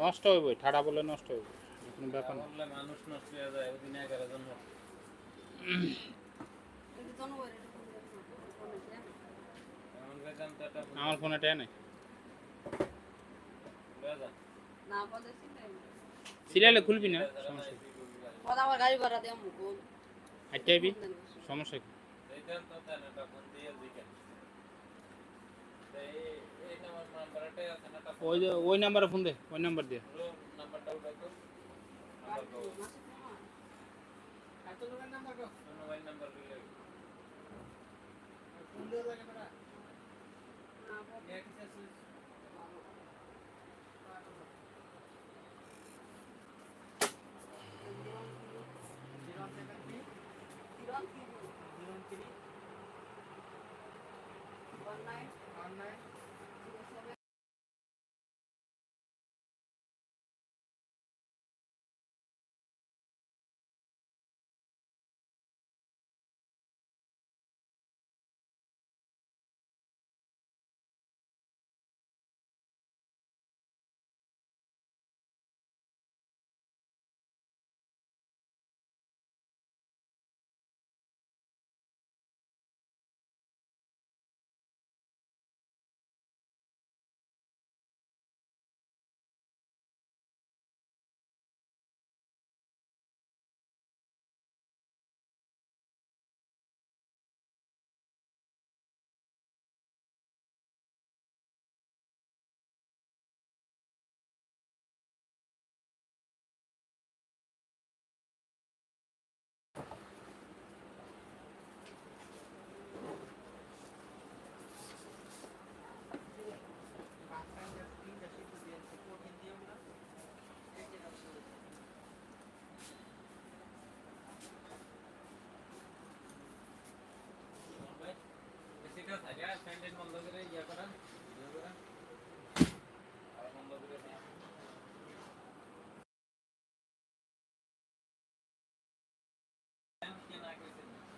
নষ্ট হইব ঠাডা বলে নষ্ট হইব কোনো ব্যাপার না। মানুষ নষ্ট হয়ে যায় ওদিন এগারো জন আমার ফোনে টেয়া নাই। সিরিয়ালে খুলবি না? সমস্যা কি? আচ্ছা সমস্যা কি? ওই যে ওই নাম্বারে ফোন দে ওই নাম্বার দিয়ে। নাম্বার নাম্বার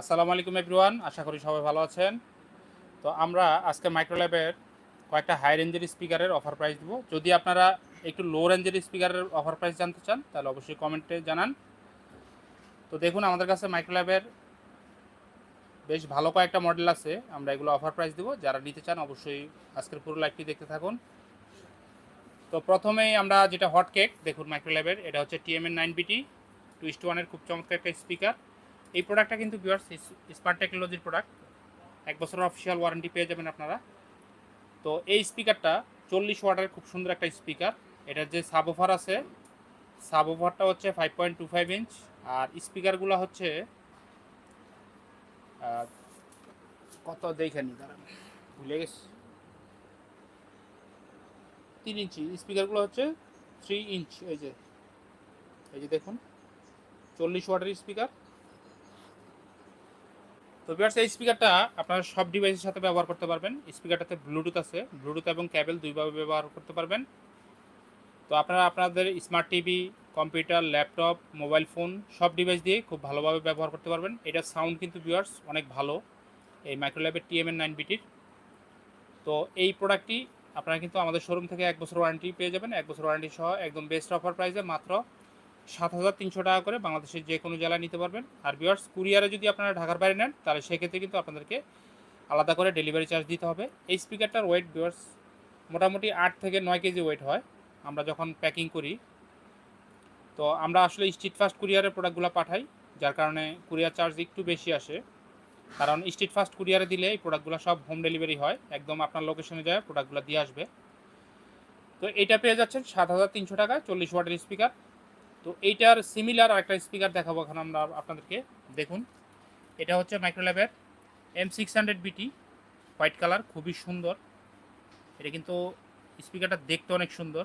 আসসালামু আলাইকুম এভরিওয়ান আশা করি সবাই ভালো আছেন। তো আমরা আজকে মাইক্রোল্যাবের কয়েকটা হাই রেঞ্জের স্পিকারের অফার প্রাইস দেবো। যদি আপনারা একটু লো রেঞ্জের স্পিকারের অফার প্রাইস জানতে চান, তাহলে অবশ্যই কমেন্টে জানান। তো দেখুন, আমাদের কাছে মাইক্রোল্যাবের বেশ ভালো কয়েকটা মডেল আছে। আমরা এগুলো অফার প্রাইস দেবো। যারা নিতে চান, অবশ্যই আজকের পুরো লাইভটি দেখতে থাকুন। তো প্রথমেই আমরা যেটা হট কেক দেখুন মাইক্রোল্যাবের এটা হচ্ছে টিএমএন নাইন বিটি টুইস্ট ওয়ানের খুব চমৎকার একটা স্পিকার এই প্রোডাক্টটা কিন্তু ভিউয়ার্স স্মার্ট টেকনোলজির প্রোডাক্ট এক বছরের অফিসিয়াল ওয়ারেন্টি পেয়ে যাবেন আপনারা। তো এই স্পিকারটা চল্লিশ ওয়াটের খুব সুন্দর একটা স্পিকার এটার যে সাবওফার আছে সাবওফারটা হচ্ছে five point two five inch আর স্পিকারগুলো হচ্ছে কত দাঁড়ান, ভুলে গেছি। তিন ইঞ্চি স্পিকারগুলো হচ্ছে থ্রি ইঞ্চ এই যে এই যে দেখুন, চল্লিশ ওয়াটের স্পিকার তো ভিউয়ার্স এই স্পিকারটা আপনারা সব ডিভাইসের সাথে ব্যবহার করতে পারবেন। স্পিকারটাতে ব্লুটুথ আছে। ব্লুটুথ এবং ক্যাবেল দুইভাবে ব্যবহার করতে পারবেন। তো আপনারা আপনাদের smart TV computer laptop mobile phone সব ডিভাইস দিয়ে খুব ভালোভাবে ব্যবহার করতে পারবেন। এটার সাউন্ড কিন্তু ভিউয়ার্স অনেক ভালো। এই মাইক্রোল্যাবের টিএমএন নাইন বিটির তো এই প্রোডাক্টটি আপনারা কিন্তু আমাদের শোরুম থেকে এক বছর ওয়ারেন্টি পেয়ে যাবেন। এক বছর ওয়ারেন্টি সহ একদম বেস্ট অফার প্রাইসে মাত্র সাত হাজার তিনশো টাকা করে বাংলাদেশের যে কোনো জেলায় নিতে পারবেন। আর বিয়ার্স কুরিয়ারে যদি আপনারা ঢাকার বাইরে নেন, তাহলে সেক্ষেত্রে কিন্তু আপনাদেরকে আলাদা করে ডেলিভারি চার্জ দিতে হবে। এই স্পিকারটার ওয়েট বিয়ার্স মোটামুটি আট থেকে নয় কেজি ওয়েট হয়। আমরা যখন প্যাকিং করি, তো আমরা আসলে স্ট্রিট ফাস্ট কুরিয়ারের প্রোডাক্টগুলো পাঠাই, যার কারণে কুরিয়ার চার্জ একটু বেশি আসে। কারণ স্ট্রিট ফাস্ট কুরিয়ারে দিলে এই প্রোডাক্টগুলো সব হোম ডেলিভারি হয়, একদম আপনার লোকেশনে যায় প্রোডাক্টগুলো দিয়ে আসবে। তো এটা পেয়ে যাচ্ছেন সাত হাজার তিনশো টাকায় চল্লিশ ওয়াটের স্পিকার তো এইটার সিমিলার একটা স্পিকার দেখাবো এখন আমরা আপনাদেরকে। দেখুন, এটা হচ্ছে মাইক্রোল্যাবের M six hundred BT white colour খুবই সুন্দর। এটা কিন্তু স্পিকারটা দেখতে অনেক সুন্দর।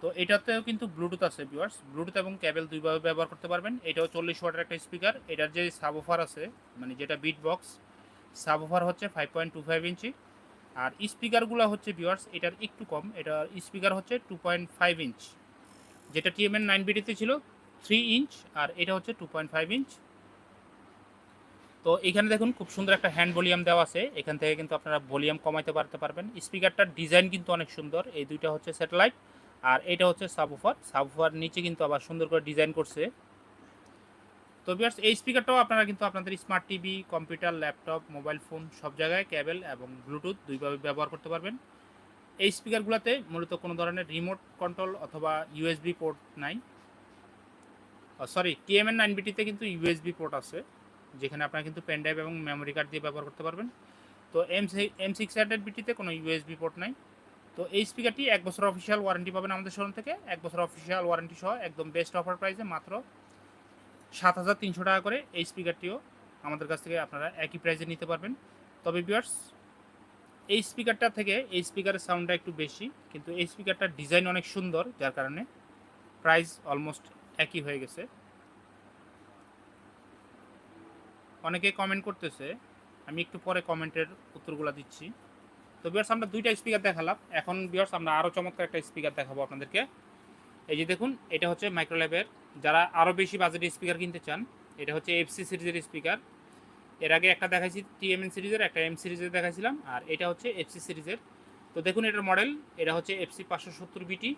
তো এটাতেও কিন্তু ব্লুটুথ আছে ভিউয়ার্স ব্লুটুথ এবং ক্যাবেল দুইভাবে ব্যবহার করতে পারবেন। এটাও চল্লিশ ওয়াটের একটা স্পিকার এটার যে সাবওফার আছে মানে যেটা বিট বক্স সাবওফার হচ্ছে five point two five inch. আর স্পিকারগুলো হচ্ছে ভিউয়ার্স এটার একটু কম। এটার স্পিকার হচ্ছে টু পয়েন্ট ফাইভ ইঞ্চ। যেটা টিএমএন নাইন বিটিতে ছিল থ্রি ইঞ্চ আর এটা হচ্ছে টু পয়েন্ট ফাইভ ইঞ্চ তো এখানে দেখুন খুব সুন্দর একটা হ্যান্ড ভলিউম দেওয়া আছে। এখান থেকে কিন্তু আপনারা ভলিউম কমাইতে পারতে পারবেন। স্পিকারটার ডিজাইন কিন্তু অনেক সুন্দর। এই দুইটা হচ্ছে স্যাটেলাইট আর এটা হচ্ছে সাবুফার সাবুফার নিচে কিন্তু আবার সুন্দর করে ডিজাইন করছে। তো বিয়ার্স এই স্পিকারটাও আপনারা কিন্তু আপনাদের smart TV computer laptop mobile phone সব জায়গায় ক্যাবেল এবং ব্লুটুথ দুইভাবে ব্যবহার করতে পারবেন। এই স্পিকারগুলোতে মূলত কোনো ধরনের রিমোট কন্ট্রোল অথবা ইউএসবি পোর্ট নাই। সরি টিএমএন নাইন বিটিতে কিন্তু ইউএসবি পোর্ট আছে, যেখানে আপনারা কিন্তু পেন ড্রাইভ এবং মেমোরি কার্ড দিয়ে ব্যবহার করতে পারবেন। তো এম এম সিক্স হান্ড্রেড বিটিতে কোনো ইউএসবি পোর্ট নাই। তো এই স্পিকারটি এক বছর অফিসিয়াল ওয়ারেন্টি পাবেন আমাদের শোরুম থেকে। এক বছর অফিসিয়াল ওয়ারেন্টি সহ একদম বেস্ট অফার প্রাইসে মাত্র সাত হাজার তিনশো টাকা করে এই স্পিকারটিও আমাদের কাছ থেকে আপনারা একই প্রাইসে নিতে পারবেন। তবে বিয়ার্স এই স্পিকারটা থেকে এই স্পিকারের সাউন্ডটা একটু বেশি, কিন্তু এই স্পিকারটার ডিজাইন অনেক সুন্দর, যার কারণে প্রাইস অলমোস্ট একই হয়ে গেছে। অনেকে কমেন্ট করতেছে, আমি একটু পরে কমেন্টের উত্তরগুলো দিচ্ছি। তো বিয়ার্স আমরা দুইটা স্পিকার দেখালাম। এখন বিয়ার্স আমরা আরও চমৎকার একটা স্পিকার দেখাবো আপনাদেরকে। এই যে দেখুন, এটা হচ্ছে মাইক্রোল্যাবের যারা আরও বেশি বাজেটের স্পিকার কিনতে চান, এটা হচ্ছে এফসি সিরিজের স্পিকার এর আগে একটা দেখাইছি টিএমএন সিরিজের, একটা এম সিরিজের দেখাইছিলাম, আর এটা হচ্ছে এফসি সিরিজের। তো দেখুন এটার মডেল, এটা হচ্ছে এফসি পাঁচশো সত্তর বিটি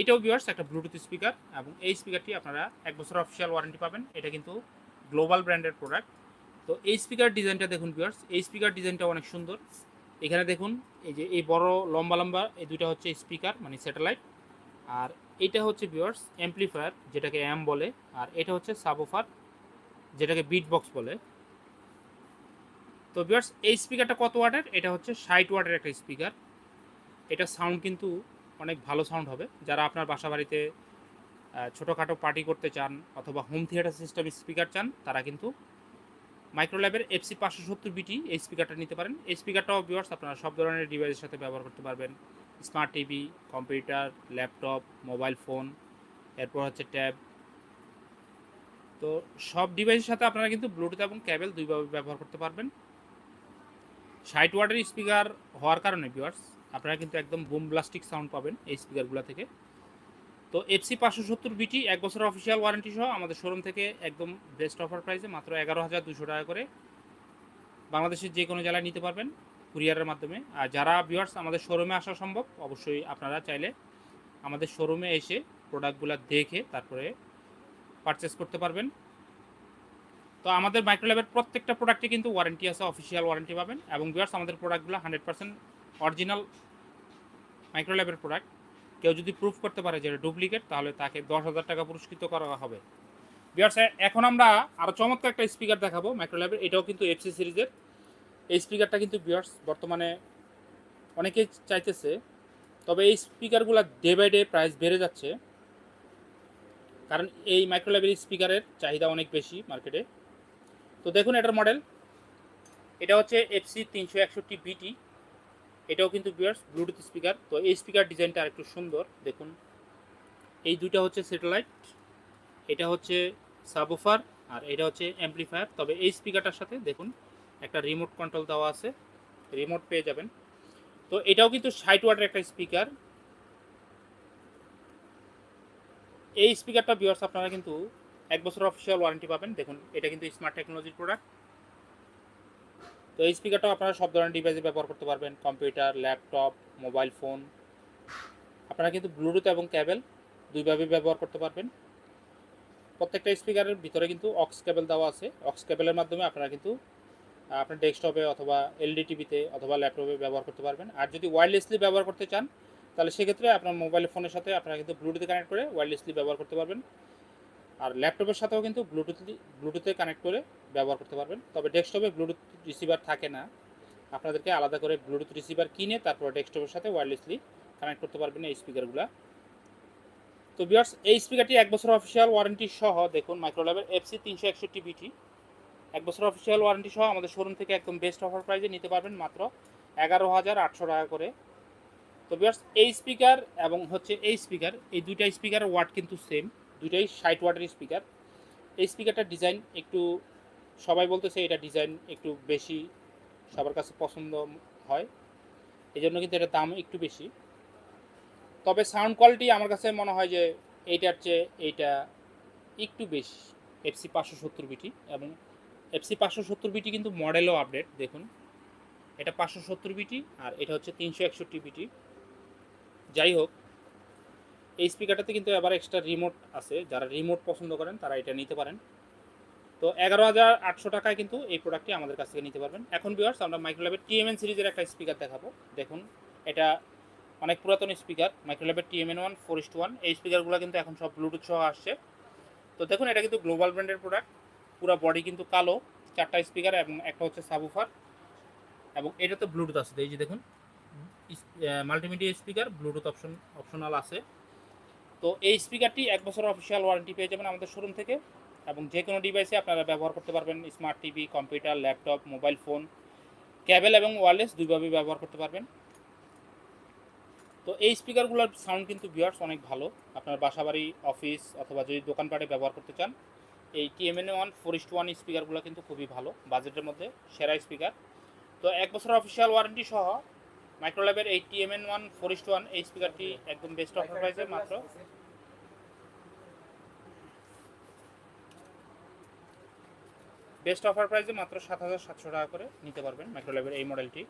এটাও বিয়ার্স একটা ব্লুটুথ স্পিকার এবং এই স্পিকারটি আপনারা এক বছর অফিসিয়াল ওয়ারেন্টি পাবেন। এটা কিন্তু গ্লোবাল ব্র্যান্ডের প্রোডাক্ট তো এই স্পিকার ডিজাইনটা দেখুন বিয়ার্স এই স্পিকার ডিজাইনটা অনেক সুন্দর। এখানে দেখুন, এই যে এই বড়, লম্বা লম্বা, এই দুইটা হচ্ছে স্পিকার মানে স্যাটেলাইট আর এটা হচ্ছে বিয়ার্স অ্যাম্পলিফায়ার যেটাকে অ্যাম বলে, আর এটা হচ্ছে সাবোফার যেটাকে বিট বক্স বলে। তো বিয়ার্স এই স্পিকারটা কত ওয়াটের? এটা হচ্ছে ষাট ওয়াটের একটা স্পিকার এটা সাউন্ড কিন্তু অনেক ভালো সাউন্ড হবে। যারা আপনার বাসা বাড়িতে ছোটোখাটো পার্টি করতে চান অথবা হোম থিয়েটার সিস্টেম স্পিকার চান, তারা কিন্তু মাইক্রোল্যাবের এফসি পাঁচশো সত্তর বিটি এই স্পিকারটা নিতে পারেন। এই স্পিকারটাও ভিউয়ার্স আপনারা সব ধরনের ডিভাইসের সাথে ব্যবহার করতে পারবেন। Smart TV computer laptop mobile phone এরপর হচ্ছে ট্যাব তো সব ডিভাইসের সাথে আপনারা কিন্তু ব্লুটুথ এবং ক্যাবেল দুইভাবে ব্যবহার করতে পারবেন। ষাট ওয়াটের স্পিকার হওয়ার কারণে ভিওয়ার্স আপনারা কিন্তু একদম বুম ব্লাস্টিক সাউন্ড পাবেন এই স্পিকারগুলো থেকে। তো এফসি পাঁচশো সত্তর বিটি এক বছর অফিসিয়াল ওয়ারেন্টি সহ আমাদের শোরুম থেকে একদম বেস্ট অফার প্রাইসে মাত্র এগারো হাজার দুশো টাকা করে বাংলাদেশের যে কোনো জেলায় নিতে পারবেন কুরিয়ারের মাধ্যমে। আর যারা ভিউয়ার্স আমাদের শোরুমে আসা সম্ভব, অবশ্যই আপনারা চাইলে আমাদের শোরুমে এসে প্রোডাক্টগুলো দেখে তারপরে পারচেস করতে পারবেন। তো আমাদের মাইক্রোল্যাবের প্রত্যেকটা প্রোডাক্টে কিন্তু ওয়ারেন্টি আছে অফিসিয়াল ওয়ারেন্টি পাবেন এবং ভিউয়ার্স আমাদের প্রোডাক্টগুলো হান্ড্রেড পার্সেন্ট অরিজিনাল মাইক্রোল্যাবের প্রোডাক্ট কেউ যদি প্রুফ করতে পারে যে ডুপ্লিকেট তাহলে তাকে দশ হাজার টাকা পুরস্কৃত করা হবে। বিয়ার্স এখন আমরা আরও চমৎকার একটা স্পিকার দেখাবো মাইক্রোল্যাবের এটাও কিন্তু এফসি সিরিজের। এই স্পিকারটা কিন্তু বিয়ার্স বর্তমানে অনেকেই চাইতেছে, তবে এই স্পিকারগুলো ডে বাই ডে প্রাইস বেড়ে যাচ্ছে। কারণ এই মাইক্রোল্যাবের স্পিকারের চাহিদা অনেক বেশি মার্কেটে তো দেখুন এটার মডেল এটা হচ্ছে এফসি তিনশো একষট্টি বিটি এটাও কিন্তু বিয়ার্স ব্লুটুথ স্পিকার তো এই স্পিকার ডিজাইনটা আরেকটু সুন্দর, দেখুন। এই দুইটা হচ্ছে স্যাটেলাইট এটা হচ্ছে সাবওফার আর এটা হচ্ছে অ্যাম্পলিফায়ার তবে এই স্পিকারটার সাথে দেখুন, একটা রিমোট কন্ট্রোল দেওয়া আছে। রিমোট পেয়ে যাবেন। তো এটাও কিন্তু ষাট ওয়াটের একটা স্পিকার এই স্পিকারটা বিয়ার্স আপনারা কিন্তু এক বছর অফিসিয়াল ওয়ারেন্টি পাবেন। দেখুন, এটা কিন্তু স্মার্ট টেকনোলজির প্রোডাক্ট তো এই স্পিকারটাও আপনারা সব ধরনের ডিভাইসে ব্যবহার করতে পারবেন। কম্পিউটার ল্যাপটপ মোবাইল ফোন আপনারা কিন্তু ব্লুটুথ এবং ক্যাবেল দুইভাবে ব্যবহার করতে পারবেন। প্রত্যেকটা স্পিকারের ভিতরে কিন্তু অক্স কেবল দেওয়া আছে। অক্স কেবলের মাধ্যমে আপনারা কিন্তু আপনার ডেস্কটপে অথবা এলডি টিভিতে অথবা ল্যাপটপে ব্যবহার করতে পারবেন। আর যদি ওয়্যারলেসলি ব্যবহার করতে চান তাহলে সেক্ষেত্রে আপনার মোবাইল ফোনের সাথে আপনারা কিন্তু ব্লুটুথে কানেক্ট করে ওয়্যারলেসলি ব্যবহার করতে পারবেন। আর ল্যাপটপের সাথেও কিন্তু ব্লুটুথ ব্লুটুথে কানেক্ট করে ব্যবহার করতে পারবেন। তবে ডেস্কটপে ব্লুটুথ রিসিভার থাকে না। আপনাদেরকে আলাদা করে ব্লুটুথ রিসিভার কিনে তারপর ডেস্কটপের সাথে ওয়্যারলেসলি কানেক্ট করতে পারবেন এই স্পিকারগুলো তো বিয়ার্স এই স্পিকারটি এক বছর অফিসিয়াল ওয়ারেন্টি সহ, দেখুন মাইক্রোল্যাবের এফসি তিনশো একষট্টি বিটি এক বছর অফিসিয়াল ওয়ারেন্টি সহ আমাদের শোরুম থেকে একদম বেস্ট অফার প্রাইজে নিতে পারবেন মাত্র এগারো হাজার আটশো টাকা করে। তো বিয়ার্স এই স্পিকার এবং হচ্ছে এই স্পিকার এই দুইটা স্পিকারের ওয়াট কিন্তু সেম দুইটাই ষাট ওয়াটের স্পিকার এই স্পিকারটার ডিজাইন একটু, সবাই বলতেছে এটা ডিজাইন একটু বেশি, সবার কাছে পছন্দ হয় এই জন্য কিন্তু এটার দাম একটু বেশি। তবে সাউন্ড কোয়ালিটি আমার কাছে মনে হয় যে এইটার চেয়ে এইটা একটু বেশি এফসি পাঁচশো সত্তর বিটি এবং এফসি পাঁচশো সত্তর বিটি কিন্তু মডেলও আপডেট দেখুন। এটা পাঁচশো সত্তর বিটি আর এটা হচ্ছে তিনশো একষট্টি বিটি। যাই হোক, এই স্পিকারটাতে কিন্তু আবার এক্সট্রা রিমোট আছে। যারা রিমোট পছন্দ করেন, তারা এটা নিতে পারেন। তো এগারো হাজার আটশো টাকায় কিন্তু এই প্রোডাক্টটি আমাদের কাছ থেকে নিতে পারবেন। এখন ভিউয়ার্স আমরা মাইক্রোল্যাবের টিএমএন সিরিজের একটা স্পিকার দেখাবো। দেখুন, এটা অনেক পুরাতন speaker মাইক্রোল্যাবের TMN one four east one এই স্পিকারগুলো কিন্তু এখন সব ব্লুটুথ সহ আসছে। তো দেখুন, এটা কিন্তু গ্লোবাল ব্র্যান্ডের প্রোডাক্ট পুরো বডি কিন্তু কালো, চারটা স্পিকার এবং একটা হচ্ছে সাবুফার এবং এটা তো ব্লুটুথ আছে, এই যে দেখুন। Multimedia speaker bluetooth option optional আছে। তো এই স্পিকারটি এক বছর অফিসিয়াল ওয়ারেন্টি পেয়ে যাবেন আমাদের শোরুম থেকে এবং যে কোনো ডিভাইসে আপনারা ব্যবহার করতে পারবেন smart TV computer laptop mobile phone cable এবং ওয়্যারলেস দুইভাবেই ব্যবহার করতে পারবেন। তো এই স্পিকারগুলোর সাউন্ড কিন্তু ভিউয়ার্স অনেক ভালো। আপনার বাসাবাড়ি অফিস অথবা যদি দোকানপাটে ব্যবহার করতে চান, এই TMN one four east one স্পিকারগুলো কিন্তু খুবই ভালো বাজেটের মধ্যে, সেরা স্পিকার তো এক বছর অফিসিয়াল ওয়ারেন্টি সহ মাইক্রোল্যাবের এই টিএমএন ওয়ান ফোর ওয়ান এই স্পিকারটি একদম বেস্ট অফার প্রাইসে মাত্র। বেস্ট অফার প্রাইসে মাত্র সাত হাজার সাতশো টাকা করে নিতে পারবেন মাইক্রোল্যাবের এই মডেলটি।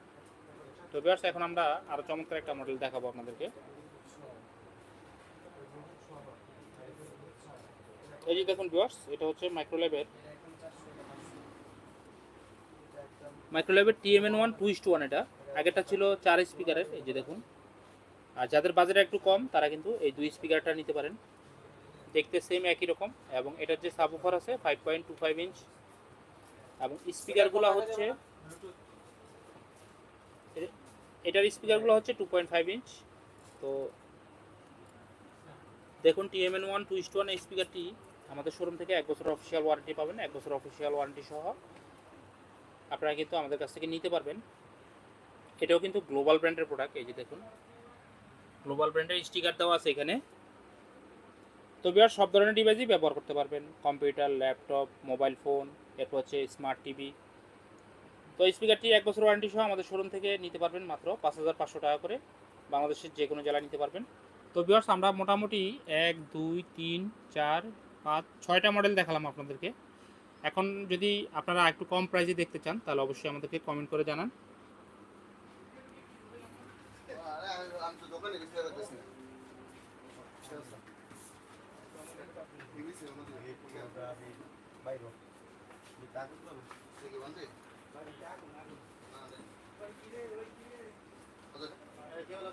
তো বিয়ার্স এখন আমরা আরও চমৎকার একটা মডেল দেখাবো আপনাদেরকে। এই যে দেখুন বিয়ার্স এটা হচ্ছে মাইক্রোল্যাবের মাইক্রোল্যাবের TMN one two east one এটা। আগেরটা ছিল চার স্পিকারের এই যে দেখুন। আর যাদের বাজেট একটু কম, তারা কিন্তু এই দুই স্পিকারটা নিতে পারেন। দেখতে সেম একই রকম, এবং এটার যে সাবউফার আছে five point two five inch এবং স্পিকারগুলো হচ্ছে এটার স্পিকারগুলো হচ্ছে টু পয়েন্ট ফাইভ ইঞ্চ তো দেখুন TMN one two east one এই স্পিকারটি আমাদের শোরুম থেকে এক বছর অফিসিয়াল ওয়ারেন্টি পাবেন, এক বছর অফিসিয়াল ওয়ারেন্টি সহ। আপনারা কিন্তু আমাদের কাছ থেকে নিতে পারবেন। এটাও কিন্তু গ্লোবাল ব্র্যান্ডের প্রোডাক্ট এই যে দেখুন। গ্লোবাল ব্র্যান্ডের স্টিকার দেওয়া আছে এখানে। তো বিয়ার সব ধরনের ডিভাইসই ব্যবহার করতে পারবেন। কম্পিউটার ল্যাপটপ মোবাইল ফোন এরপর হচ্ছে স্মার্ট টিভি তো স্পিকারটি এক বছর ওয়ারেন্টি সহ আমাদের শোরুম থেকে নিতে পারবেন মাত্র পাঁচ হাজার পাঁচশো টাকা করে। বাংলাদেশের যে কোনো জেলায় নিতে পারবেন। তো বিয়ার্স আমরা মোটামুটি এক, দুই, তিন, চার, পাঁচ, ছয়টা মডেল দেখালাম আপনাদেরকে। এখন যদি আপনারা একটু কম প্রাইসে দেখতে চান, তাহলে অবশ্যই আমাদেরকে কমেন্ট করে জানান। आमचं दोघं नाही ఇంగ్లీష్ బయట నీకు వంది అదే కేవలం